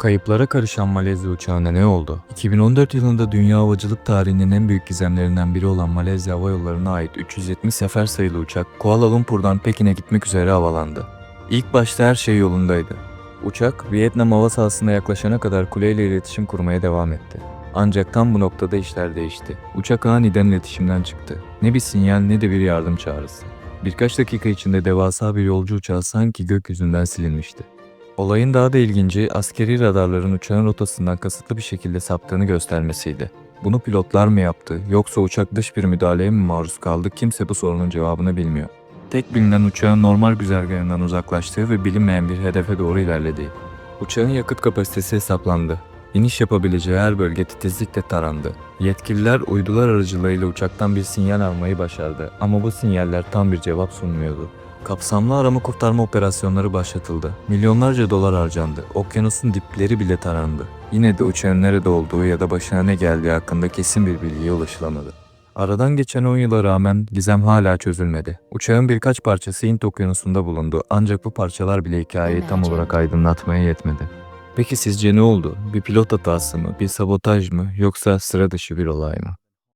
Kayıplara karışan Malezya uçağına ne oldu? 2014 yılında dünya havacılık tarihinin en büyük gizemlerinden biri olan Malezya Hava Yolları'na ait 370 sefer sayılı uçak Kuala Lumpur'dan Pekin'e gitmek üzere havalandı. İlk başta her şey yolundaydı. Uçak Vietnam hava sahasına yaklaşana kadar kuleyle iletişim kurmaya devam etti. Ancak tam bu noktada işler değişti. Uçak aniden iletişimden çıktı. Ne bir sinyal ne de bir yardım çağrısı. Birkaç dakika içinde devasa bir yolcu uçağı sanki gökyüzünden silinmişti. Olayın daha da ilginci askeri radarların uçağın rotasından kasıtlı bir şekilde saptığını göstermesiydi. Bunu pilotlar mı yaptı yoksa uçak dış bir müdahaleye mi maruz kaldı kimse bu sorunun cevabını bilmiyor. Tek bilinen uçağın normal güzergahından uzaklaştığı ve bilinmeyen bir hedefe doğru ilerlediği. Uçağın yakıt kapasitesi hesaplandı. İniş yapabileceği her bölge titizlikle tarandı. Yetkililer uydular aracılığıyla uçaktan bir sinyal almayı başardı ama bu sinyaller tam bir cevap sunmuyordu. Kapsamlı arama kurtarma operasyonları başlatıldı. Milyonlarca dolar harcandı. Okyanusun dipleri bile tarandı. Yine de uçağın nerede olduğu ya da başına ne geldiği hakkında kesin bir bilgiye ulaşılamadı. Aradan geçen 10 yıla rağmen gizem hala çözülmedi. Uçağın birkaç parçası Hint okyanusunda bulundu ancak bu parçalar bile hikayeyi tam olarak aydınlatmaya yetmedi. Peki sizce ne oldu? Bir pilot hatası mı, bir sabotaj mı yoksa sıra dışı bir olay mı?